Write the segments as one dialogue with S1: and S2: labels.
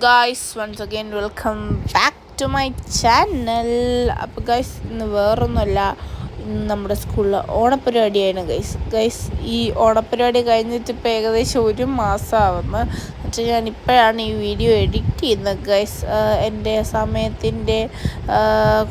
S1: Guys once again welcome back to my channel അപ്പോൾ guys ഇന്ന് വേറൊന്നുമല്ല ഇന്ന് നമ്മുടെ സ്കൂളിൽ ഓണപ്പരിപാടിയാണ് ഗൈസ് ഗൈസ് ഈ ഓണപ്പരിപാടി കഴിഞ്ഞിട്ട് ഇപ്പോൾ ഏകദേശം ഒരു മാസമാവുന്നു എന്നുവെച്ചാൽ ഞാൻ ഇപ്പോഴാണ് ഈ വീഡിയോ എഡിറ്റ് ചെയ്യുന്നത് ഗൈസ് എന്റെ സമയത്തിന്റെ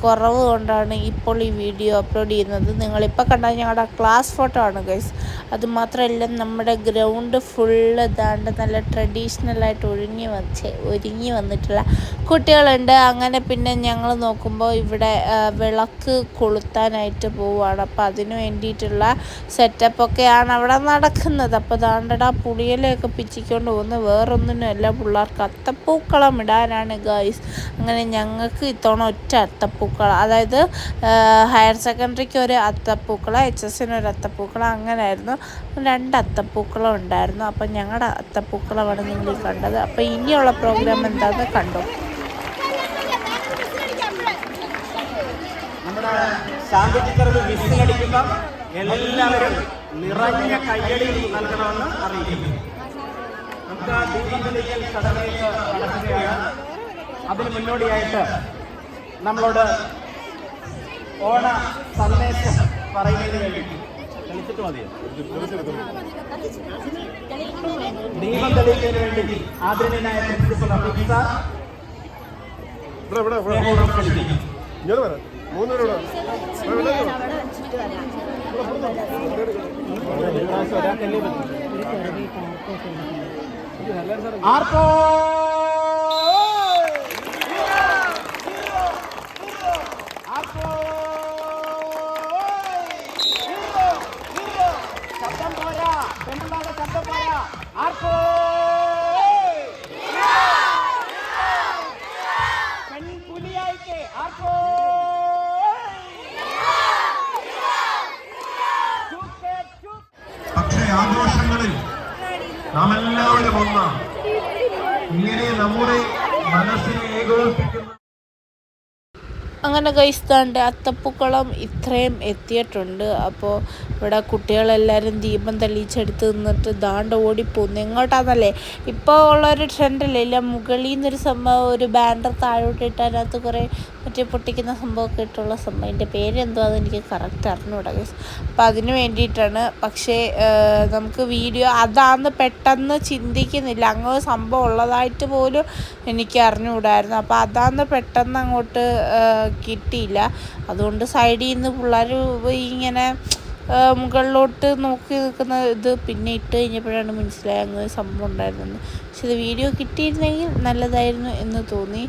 S1: കുറവ് കൊണ്ടാണ് ഇപ്പോൾ ഈ വീഡിയോ അപ്ലോഡ് ചെയ്യുന്നത്. നിങ്ങളിപ്പോൾ കണ്ടാൽ ഞങ്ങളുടെ ക്ലാസ് ഫോട്ടോ ആണ് ഗൈസ് അതുമാത്രമല്ല നമ്മുടെ ഗ്രൗണ്ട് ഫുള്ള് ഇതാണ്ട് നല്ല ട്രഡീഷണലായിട്ട് ഒഴുങ്ങി വച്ച് ഒരുങ്ങി വന്നിട്ടുള്ള കുട്ടികളുണ്ട്. അങ്ങനെ പിന്നെ ഞങ്ങൾ നോക്കുമ്പോൾ ഇവിടെ വിളക്ക് കൊളുത്താനായിട്ട് പോവുകയാണ് അപ്പോൾ അതിന് വേണ്ടിയിട്ടുള്ള സെറ്റപ്പൊക്കെയാണ് അവിടെ നടക്കുന്നത്. അപ്പോൾ ദാണ്ടടാ പുളിയിലൊക്കെ പിച്ചിക്കൊണ്ട് പോകുന്ന വേറൊന്നിനുമല്ല പിള്ളേർക്ക് അത്തപ്പൂക്കളം ഇടാനാണ് ഗൈസ് അങ്ങനെ ഞങ്ങൾക്ക് ഇത്തവണ ഒറ്റ അത്തപ്പൂക്കളം. അതായത് ഹയർ സെക്കൻഡറിക്ക് ഒരു അത്തപ്പൂക്കളം എച്ച് എസിന് ഒരു അത്തപ്പൂക്കളം അങ്ങനെയായിരുന്നു രണ്ട് അത്തപ്പൂക്കളം ഉണ്ടായിരുന്നു. അപ്പം ഞങ്ങളുടെ അത്തപ്പൂക്കളമാണ് നിങ്ങൾ കണ്ടത്. അപ്പോൾ ഇനിയുള്ള പ്രോഗ്രാം എന്താണെന്ന് കണ്ടു?
S2: എല്ലാവരും നിറഞ്ഞ കയ്യടി നൽകണമെന്ന് അറിയിക്കുന്നു. നമുക്ക് ആ ദീപം തെളിയിക്കൽ ചടങ്ങിലേക്ക് നടക്കുകയാണ്. അതിന് മുന്നോടിയായിട്ട് നമ്മളോട് ഓണ സന്ദേശം പറയുന്നതിന് വേണ്ടി. കളിച്ചിട്ട് മതിയോ? ദീപം തെളിയിക്കുന്നതിന് വേണ്ടി ആദരണീയനായ പ്രിൻസിപ്പൽ അമിത് സാർ.
S3: ഇവിടെ
S2: ആർക്കോ? ആർക്കോ? പെൺപുലിയായിക്ക് ആർക്കോ?
S3: പക്ഷേ ആഘോഷങ്ങളിൽ നാം ഒന്നാണ് ഇങ്ങനെ നമ്മുടെ മനസ്സിനെ ഏകോപിപ്പിക്കുന്ന
S1: അങ്ങനെ കൈസ്താണ്ട് അത്തപ്പൂക്കളം ഇത്രയും എത്തിയിട്ടുണ്ട്. അപ്പോൾ ഇവിടെ കുട്ടികളെല്ലാവരും ദീപം തെളിയിച്ചെടുത്ത് നിന്നിട്ട് ദാണ്ട് ഓടിപ്പോകുന്നു എങ്ങോട്ടാന്നല്ലേ? ഇപ്പോൾ ഉള്ളൊരു ട്രെൻഡല്ലേ ഇല്ല. മുകളിൽ നിന്നൊരു സംഭവം ഒരു ബാൻഡർ താഴോട്ട് ഇട്ട് അതിനകത്ത് കുറേ മറ്റേ പൊട്ടിക്കുന്ന സംഭവമൊക്കെ ഇട്ടുള്ള സംഭവം. അതിന്റെ പേരെന്തോ അതെനിക്ക് കറക്റ്റ് അറിഞ്ഞൂടാ ഗൈസ് അപ്പം അതിന് വേണ്ടിയിട്ടാണ് പക്ഷേ നമുക്ക് വീഡിയോ അതാന്ന് പെട്ടെന്ന് ചിന്തിക്കുന്നില്ല. അങ്ങ് സംഭവം ഉള്ളതായിട്ട് പോലും എനിക്ക് അറിഞ്ഞുകൂടായിരുന്നു അപ്പോൾ അതാന്ന് പെട്ടെന്ന് അങ്ങോട്ട് കിട്ടിയില്ല. അതുകൊണ്ട് സൈഡിൽ നിന്ന് പിള്ളേർ ഇങ്ങനെ മുകളിലോട്ട് നോക്കി നിൽക്കുന്ന ഇത് പിന്നെ ഇട്ട് കഴിഞ്ഞപ്പോഴാണ് മനസ്സിലായത് അങ്ങനെ സംഭവം ഉണ്ടായിരുന്നെന്ന് പക്ഷെ ഇത് വീഡിയോ കിട്ടിയിരുന്നെങ്കിൽ നല്ലതായിരുന്നു എന്ന് തോന്നി.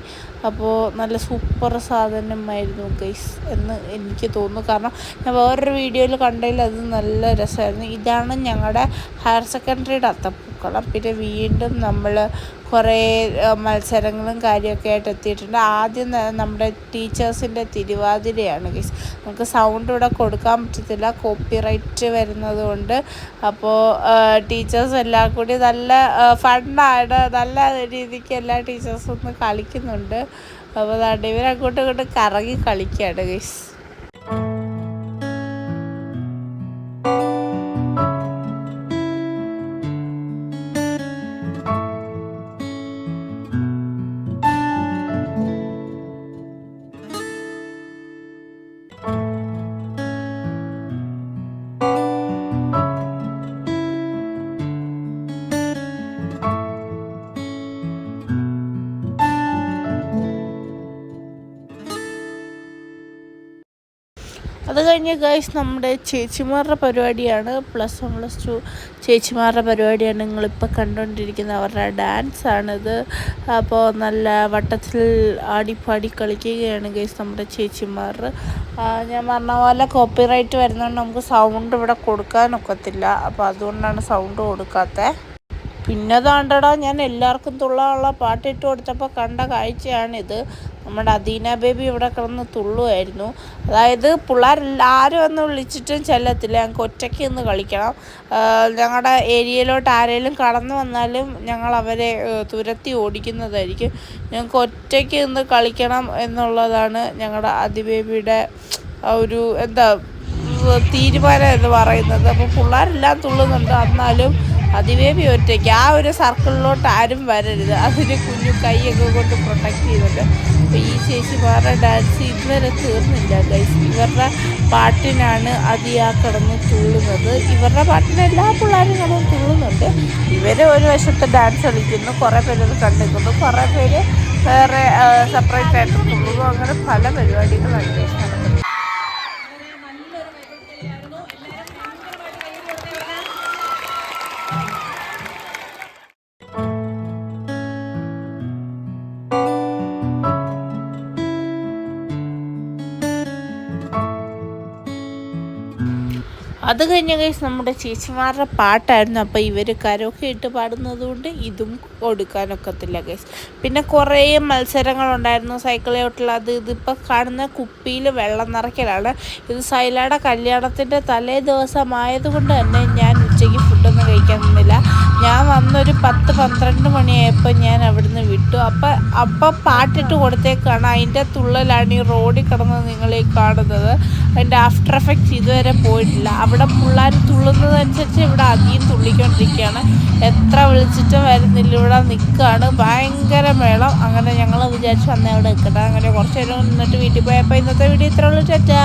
S1: അപ്പോൾ നല്ല സൂപ്പർ സാധനമായിരുന്നു ഗൈസ് എന്ന് എനിക്ക് തോന്നുന്നു. കാരണം ഞാൻ വേറൊരു വീഡിയോയിൽ കണ്ടതിൽ അത് നല്ല രസമായിരുന്നു. ഇതാണ് ഞങ്ങളുടെ ഹയർ സെക്കൻഡറിയുടെ അത്തപ്പൂക്കളം പിന്നെ വീണ്ടും നമ്മൾ കുറേ മത്സരങ്ങളും കാര്യമൊക്കെ ആയിട്ട് എത്തിയിട്ടുണ്ട്. ആദ്യം നമ്മുടെ ടീച്ചേഴ്സിന്റെ തിരുവാതിരയാണ് നമുക്ക് സൗണ്ട് ഇവിടെ കൊടുക്കാൻ പറ്റത്തില്ല. കോപ്പിറൈറ്റ് വരുന്നത് കൊണ്ട്. അപ്പോൾ ടീച്ചേഴ്സ് എല്ലാം കൂടി നല്ല ഫണ്ടായിട്ട് നല്ല രീതിക്ക് എല്ലാ ടീച്ചേഴ്സും ഒന്ന് കളിക്കുന്നുണ്ട്. അപ്പോൾ ഇവരങ്ങോട്ടും ഇങ്ങോട്ടും കറങ്ങി കളിക്കുകയാണ് ഗൈസ്. കഴിഞ്ഞ് ഗൈസ് നമ്മുടെ ചേച്ചിമാരുടെ പരിപാടിയാണ്. പ്ലസ് വൺ പ്ലസ് ടു ചേച്ചിമാരുടെ പരിപാടിയാണ് നിങ്ങളിപ്പോൾ കണ്ടുകൊണ്ടിരിക്കുന്നത് അവരുടെ ഡാൻസ് ആണിത്. അപ്പോൾ നല്ല വട്ടത്തിൽ ആടിപ്പാടി കളിക്കുകയാണ് ഗൈസ് നമ്മുടെ ചേച്ചിമാർ. ഞാൻ പറഞ്ഞ പോലെ കോപ്പിറൈറ്റ് വരുന്നതുകൊണ്ട് നമുക്ക് സൗണ്ട് ഇവിടെ കൊടുക്കാനൊക്കത്തില്ല അപ്പോൾ അതുകൊണ്ടാണ് സൗണ്ട് കൊടുക്കാത്തത് പിന്നെ താണ്ടടാ ഞാൻ എല്ലാവർക്കും തുള്ളാനുള്ള പാട്ടിട്ട് കൊടുത്തപ്പോൾ കണ്ട കാഴ്ചയാണിത്. നമ്മുടെ അദീന ബേബി ഇവിടെ കിടന്ന് തുള്ളുമായിരുന്നു അതായത് പിള്ളേരെല്ലാവരും ഒന്ന് വിളിച്ചിട്ടും ചെല്ലത്തില്ല. ഞങ്ങൾക്ക് ഒറ്റയ്ക്ക് നിന്ന് കളിക്കണം. ഞങ്ങളുടെ ഏരിയയിലോട്ട് ആരെങ്കിലും കടന്നു വന്നാലും ഞങ്ങൾ അവരെ തുരത്തി ഓടിക്കുന്നതായിരിക്കും. ഞങ്ങൾക്ക് ഒറ്റയ്ക്ക് നിന്ന് കളിക്കണം എന്നുള്ളതാണ് ഞങ്ങളുടെ അതിബേബിയുടെ ബേബിയുടെ ഒരു എന്താ തീരുമാനം എന്ന് പറയുന്നത്. അപ്പോൾ പിള്ളേരെല്ലാം തുള്ളുന്നുണ്ട്. എന്നാലും അതിവേബി ഒറ്റയ്ക്ക് ആ ഒരു സർക്കിളിലോട്ട് ആരും വരരുത്. അതിന് കുഞ്ഞു കൈയൊക്കെ കൊണ്ട് പ്രൊട്ടക്ട് ചെയ്തിട്ട്. അപ്പോൾ ഈ ചേച്ചിമാരുടെ ഡാൻസ് ഇതുവരെ തീർന്നില്ല ഗൈസ് ഇവരുടെ പാട്ടിനാണ് അതിയാ കിടന്ന് തുള്ളുന്നത്. ഇവരുടെ പാട്ടിന് എല്ലാ പിള്ളേരും കിടന്ന് തുള്ളുന്നുണ്ട്. ഇവർ ഒരു വശത്ത് ഡാൻസ് കളിക്കുന്നു കുറേ പേര് അത് കണ്ടിരിക്കുന്നു. കുറേ പേര് വേറെ സെപ്പറേറ്റ് ആയിട്ട് തുള്ളുന്നു. അങ്ങനെ പല പരിപാടികളും ഗൈസ് അത് കഴിഞ്ഞ കേസ് നമ്മുടെ ചേച്ചിമാരുടെ പാട്ടായിരുന്നു. അപ്പോൾ ഇവർ കരോക്കെ ഇട്ട് പാടുന്നത് കൊണ്ട് ഇതും കൊടുക്കാനൊക്കത്തില്ല കേസ് പിന്നെ കുറേ മത്സരങ്ങളുണ്ടായിരുന്നു. സൈക്കിൾ ചവിട്ടുള്ള അത് ഇതിപ്പോൾ കാണുന്ന കുപ്പിയിൽ വെള്ളം നിറയ്ക്കലാണ്. ഇത് സൈലയുടെ കല്യാണത്തിന്റെ തലേ ദിവസമായതുകൊണ്ട് തന്നെ ഞാൻ ഫുഡൊന്നും കഴിക്കാൻ നിന്നില്ല ഞാൻ വന്നൊരു പത്ത് പന്ത്രണ്ട് മണിയായപ്പോൾ ഞാൻ അവിടുന്ന് വിട്ടു. അപ്പം അപ്പം പാട്ടിട്ട് കൊടുത്തേക്കാണ്. അതിന്റെ തുള്ളലാണ് ഈ റോഡിൽ കിടന്ന് നിങ്ങൾ ഈ കാണുന്നത്. അതിന്റെ ആഫ്റ്റർ എഫക്റ്റ് ഇതുവരെ പോയിട്ടില്ല. അവിടെ പിള്ളേർ തുള്ളുന്നതനുസരിച്ച് ഇവിടെ അധികം തുള്ളിക്കൊണ്ടിരിക്കുകയാണ്. എത്ര വിളിച്ചിട്ടും വരുന്നില്ല. ഇവിടെ നിൽക്കുകയാണ് ഭയങ്കര മേളം. അങ്ങനെ ഞങ്ങൾ വിചാരിച്ചു അന്നേ അവിടെ നിൽക്കട്ടെ അങ്ങനെ കുറച്ച് നേരം നിന്നിട്ട് വീട്ടിൽ പോയപ്പോൾ ഇന്നത്തെ വീഡിയോ ഇത്രയുള്ളൂ ചാറ്റാ